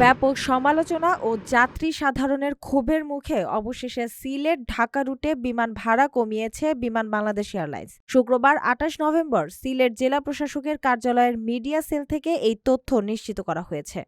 ব্যাপক সমালোচনা ও যাত্রী সাধারণের ক্ষোভের মুখে অবশেষে সিলেট ঢাকা রুটে বিমান ভাড়া কমিয়েছে বিমান বাংলাদেশ এয়ারলাইন্স। শুক্রবার আঠাশ নভেম্বর সিলেট জেলা প্রশাসকের কার্যালয়ের মিডিয়া সেল থেকে এই তথ্য নিশ্চিত করা হয়েছে।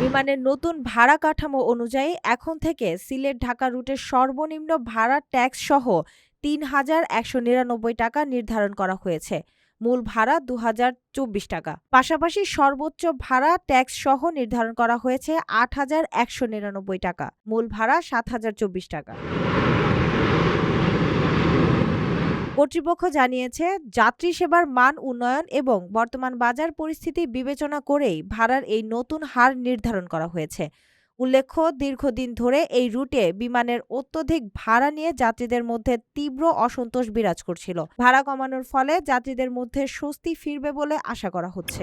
বিমানের নতুন ভাড়া কাঠামো অনুযায়ী এখন থেকে সিলেট ঢাকা রুটের সর্বনিম্ন ভাড়া ট্যাক্স সহ তিন হাজার একশো নিরানব্বই টাকা নির্ধারণ করা হয়েছে। মূল ভাড়া দু হাজার চব্বিশ টাকা। পাশাপাশি সর্বোচ্চ ভাড়া ট্যাক্স সহ নির্ধারণ করা হয়েছে আট হাজার একশো নিরানব্বই টাকা। মূল ভাড়া সাত হাজার চব্বিশ টাকা। কর্তৃপক্ষ জানিয়েছে, যাত্রী সেবার মান উন্নয়ন এবং বর্তমান বাজার পরিস্থিতি বিবেচনা করেই ভাড়ার এই নতুন হার নির্ধারণ করা হয়েছে। উল্লেখ্য, দীর্ঘদিন ধরে এই রুটে বিমানের অত্যধিক ভাড়া নিয়ে যাত্রীদের মধ্যে তীব্র অসন্তোষ বিরাজ করছিল। ভাড়া কমানোর ফলে যাত্রীদের মধ্যে স্বস্তি ফিরবে বলে আশা করা হচ্ছে।